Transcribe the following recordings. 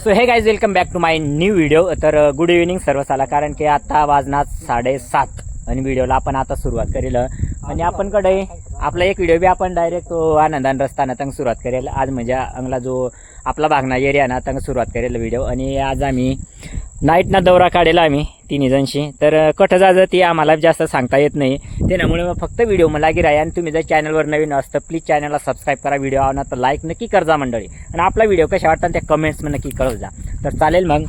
So hey guys welcome back to my new video तर uh, good evening सर्वसाला कारण की आता वाजणार साडेसात आणि व्हिडिओला आपण आता सुरुवात करेल. आणि आपण कडे आपला एक व्हिडिओ बी आपण डायरेक्ट तो आनंदान रस्ताना तंग सुरुवात करेल. आज म्हणजे अंगला जो आपला भागना एरिया ना तंग सुरुवात करेल व्हिडिओ आणि आज आम्ही नाईटना दौरा काढेला आम्ही तिन्ही जणशी तर कठं जायचं ती आम्हाला जास्त सांगता येत नाही. त्यामुळे मग फक्त व्हिडिओ मला गिराय आणि तुम्ही जर चॅनलवर नवीन असतं प्लीज चॅनलला सबस्क्राईब करा. व्हिडिओ आवडला तर लाईक नक्की करजा मंडळी. आणि आपला व्हिडिओ कशा वाटतात त्या कमेंट्समध्ये नक्की कळव जा तर चालेल मग.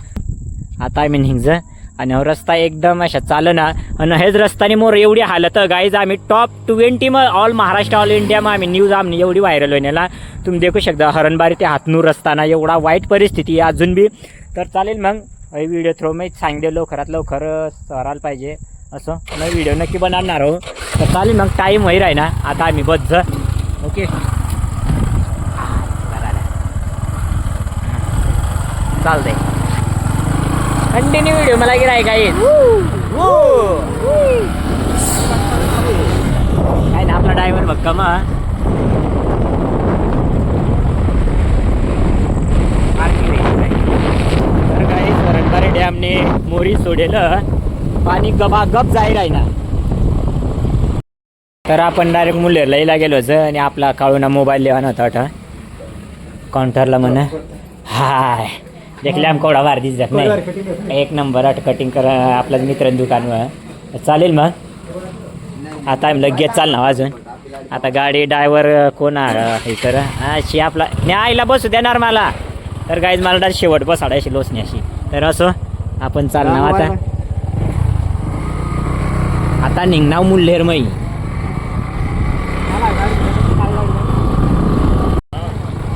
आता आम्ही निघज आणि हो रस्ता एकदम अशा चालना. आणि हेच रस्त्याने मोर एवढी हालत. गाईज आम्ही टॉप ट्वेंटी मग ऑल महाराष्ट्र ऑल इंडिया मग आम्ही न्यूज आम्ही एवढी व्हायरल होण्याला तुम्ही देखू शकता हरणबारी ते हातनूर रस्ताना एवढा वाईट परिस्थिती आहे अजून बी. तर चालेल मग. व्हिडिओ थ्रू मी सांगते लवकरात लवकर सरायला पाहिजे असं. मी व्हिडिओ नक्की बनवणार आहो. तर चालेल मग टाईम होईल आहे ना आता आम्ही बस ओके चालतंय. कंटिन्यू व्हिडिओ मला गिराय काय काय ना आपला ड्रायव्हर बघ का मग तर काही सरंगारे डॅमने मोरी सोडेलं पाणी गबागप आहे ना. तर आपण डायरेक्ट मुल्लेरला गेलो होतं आणि आपला काळूना मोबाईल लेवा नव्हता वाटा काउंटरला म्हण. हाय. देखले आम कोडा वार दिसत नाही. एक नंबर अट कटिंग कर आपलं मित्र दुकानवर. चालेल मग. आता लगेच चाल ना अजून. आता गाडी ड्रायव्हर कोण हे कर. अशी आपला आईला बसू देणार मला. तर गाईज मला डायरेक्ट शेवट बसाडा अशी लोचणी अशी तर असो. आपण चालणार आता. आता निघणार मुल्हेर मई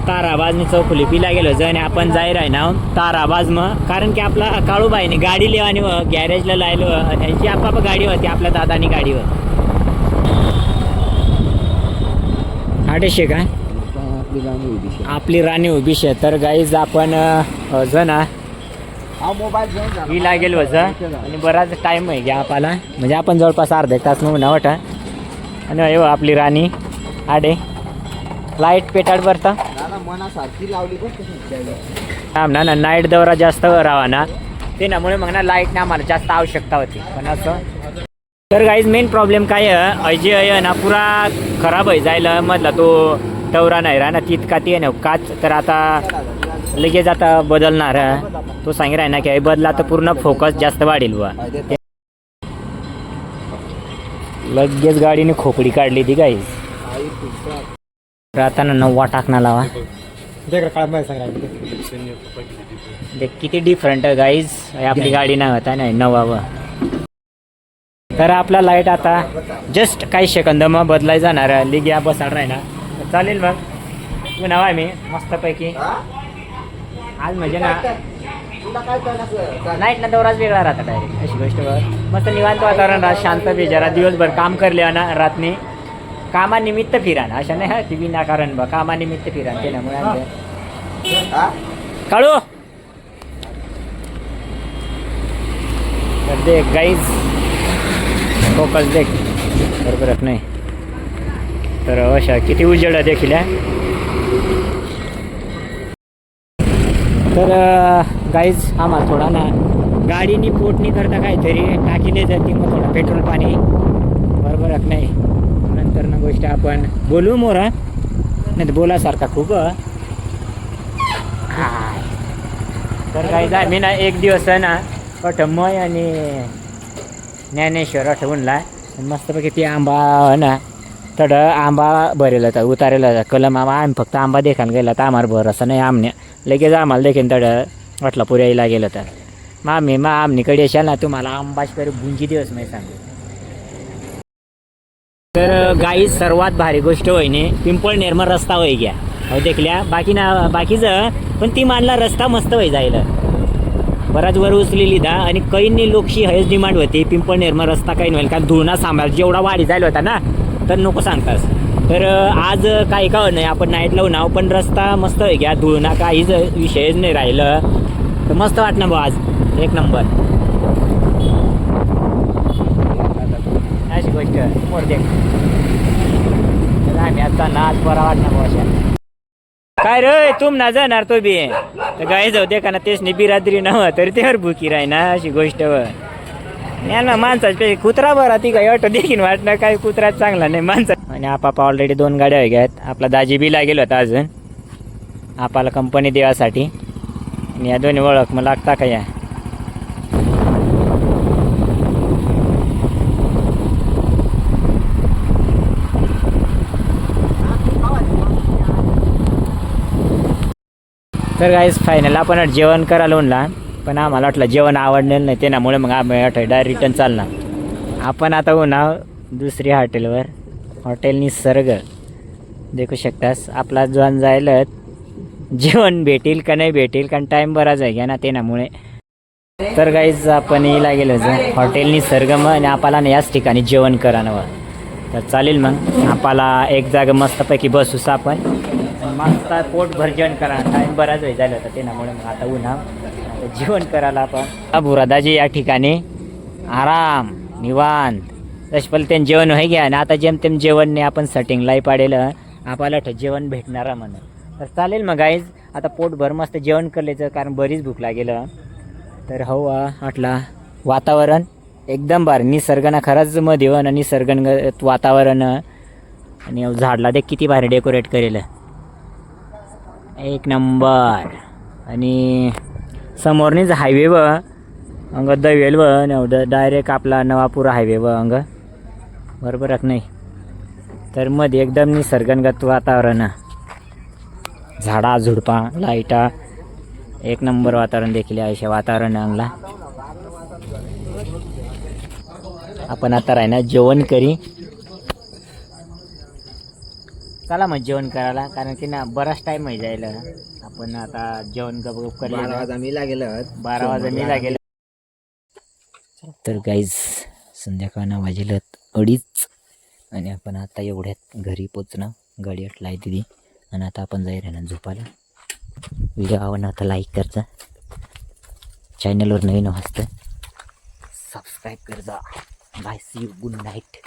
ताराबाजनी चौफुली पिला गेलो जर आणि आपण जाहीर आहे ना ताराबाज मग कारण की आपला काळूबाईने गाडी लेवानी व गॅरेजला लायलो. त्यांची आपाप गाडी होती आपल्या दादानी गाडीवर. अडीचशे काय आपली राणी उभी शे तर गाईज आपण जण हा मोबाईल घेऊन जा ही लागेल वजा आणि बराच टाईम आहे घ्या आपल्याला म्हणजे आपण जवळपास अर्धा तास म्हणून वाटा आणि अयो आपली राणी. आडे. लाइट पेटाड भरता मनासारखी लावली ना नाईट दौरा जास्त राहा ना. ते त्यामुळे मग ना लाइट ना आम्हाला जास्त आवश्यकता होती. पण असं. तर गाईज मेन प्रॉब्लेम काय आहे? अजय आहे ना पुरा खराब आहे. जायला मधला तो दौरा नाही राहा ना तितका ते ना काच. तर आता लगेच आता बदलणार. तो सांगितला आहे ना की बदला तर पूर्ण फोकस जास्त वाढेल बुवा. लगेच गाडीने खोपडी काढली ती गाईज तर आता ना नव्वा टाकणा लावा ते किती डिफरंट गाईज आपली गाडी नाही होता नाही नवावं. तर आपला लाइट आता जस्ट काही सेकंद मग बदलाय जाणार आहे. लिग्या बसाड राहिना. तर चालेल मग नाव मी मस्तपैकी. आज म्हणजे ना तुला काय करणार नाईट ना दौराच वेगळा राहता डायरेक्ट अशी गोष्ट बघ. मस्त निवांत वातावरण राहत शांत बेजारा दिवसभर काम करले ना रात्री कामानिमित्त फिरा ना अशा नाही हा टी व्ही ना कारण बा कामानिमित्त फिरा त्यामुळे आमच्या काळू! तर देख गाईज फोकस देख. बरोबर नाही? तर अशा किती उजेड देखील आहे तर गाईज आम्हाला थोडा ना. गाडीनी पोटणी करता काहीतरी. टाकीने जाते मग थोडा पेट्रोल पाणी. बरोबर नाही? नंतर ना गोष्ट आपण बोलू मोरा नाही तर बोलासारखा खूप तर काही आम्ही ना एक दिवस आहे ना अठमय आणि ज्ञानेश्वर आठवणला मस्तपैकी ती आंबा ना? तड आंबा भरेला होता उतारेला होता कलम आंबा आम्ही फक्त आंबा देखायला गेला तर आम्हाला भर असं नाही आमने लगेच आम्हाला देखील तड. वाटला यायला गेलं तर. मग आम्ही मग आमनीकडे येशाल ना तुम्हाला आंबाशकर गुंजी दिवस मी सांगू. तर गाई सर्वात भारी गोष्ट होईने पिंपळ निर्मळ रस्ता होई घ्या. हो देखल्या. बाकी ना बाकीचं पण ती मानला रस्ता मस्त होई जायला. बराच वर उचलेली दा. आणि कैंनी लोकशी हयच डिमांड होती पिंपळ निर्मळ रस्ता काही होईल कारण धुळणा सांभाळ जेवढा वाढी जायला होता ना. तर नको सांगतास. तर आज काही का नाही आपण नाईट लावू नाव पण रस्ता मस्त आहे घ्या धुळणा काहीच विषयच नाही राहिलं. तर मस्त वाटणं भाऊ आज. एक नंबर. अशी गोष्ट. मोरते देख आम्ही आता नाच बरा वाटणार भाऊ अशा. काय रे तुम ना जाणार तो बी. तर गाय जाऊ दे का ना तेच बिरादरी नव्ह तरी तेवर भुकी राही ना अशी गोष्ट व. ना माणसाच कुत्रा बरा ती काय ऑटो देखील वाटणं काय कुत्रा चांगला नाही माणसा आणि आपापा ऑलरेडी दोन गाड्या वेगळ्या आहेत. आपला दाजी बी लागेल होता अजून. आपाला कंपनी देवासाठी. आणि या दोन्ही ओळख मग लागता का या? तर गाईज फायनल आपण जेवण करायला उनला. पण आम्हाला वाटलं जेवण आवडलेलं नाही त्यामुळे मग आम्ही डायरेक्ट रिटर्न चालणार. आपण आता उन्हा दुसरी हॉटेलवर हॉटेल निसर्ग. देखू शकतास आपला जण जायला जेवण भेटेल का नाही भेटेल कारण टाईम बराच आहे ना त्यामुळे तर गाईज आपण येला गेलो हॉटेल निसर्ग मग आणि आपाला ना याच ठिकाणी जेवण करावं. तर चालेल मग आपाला एक जागा मस्तपैकी बसूस आपण. मस्त पोटभर जेवण करा. टाईम बराच वेळ झाला होता त्यामुळे मग आता उन्हा. जेवण करायला आपण. बुरादाजी या ठिकाणी. आराम निवांत. तसे पहिले त्यांनी जेवण व्हाय घ्या. आणि आता जेमतेम जेवण नाही आपण सटिंगलाही पाडेलं आपल्याला जेवण भेटणार म्हणून. तर चालेल मग गाईज आता पोटभर मस्त जेवण करलेचं कारण बरीच भूक लागेल. तर हो आटला वातावरण एकदम बार निसर्गानं खरंच मध्ये वन हो निसर्गन वातावरण. आणि हो, झाडला ते किती भारी डेकोरेट करेल. एक नंबर. आणि समोरनीच हायवे व अंग दवेल व डायरेक्ट हो, आपला नवापूर हायवे व अंग. बरोबर आहे नाही? तर मध्ये एकदम निसर्गनगत वातावरण झाडा झुडपा लाईटा. एक नंबर वातावरण देखील आहे अशा वातावरण अंगला आपण आता राही ना जेवण करी. चला मग जेवण करायला कारण की ना बराच टाइम आहे जायला. आपण आता जेवण गप गप बारा करले वाजा मी लागेल बारा वाजता मी लागेल. तर गाईज संध्याकाळ ना वाजेल. अडीच. आणि आपण आता एवढ्यात घरी पोचणं. गाडी अटलाय दिली आणि आता आपण जाईल ना झोपायला. व्हिडिओ आवडला आता लाईक करजा. चॅनलवर नवीन वाजतं सबस्क्राईब करजा. Bye see you good night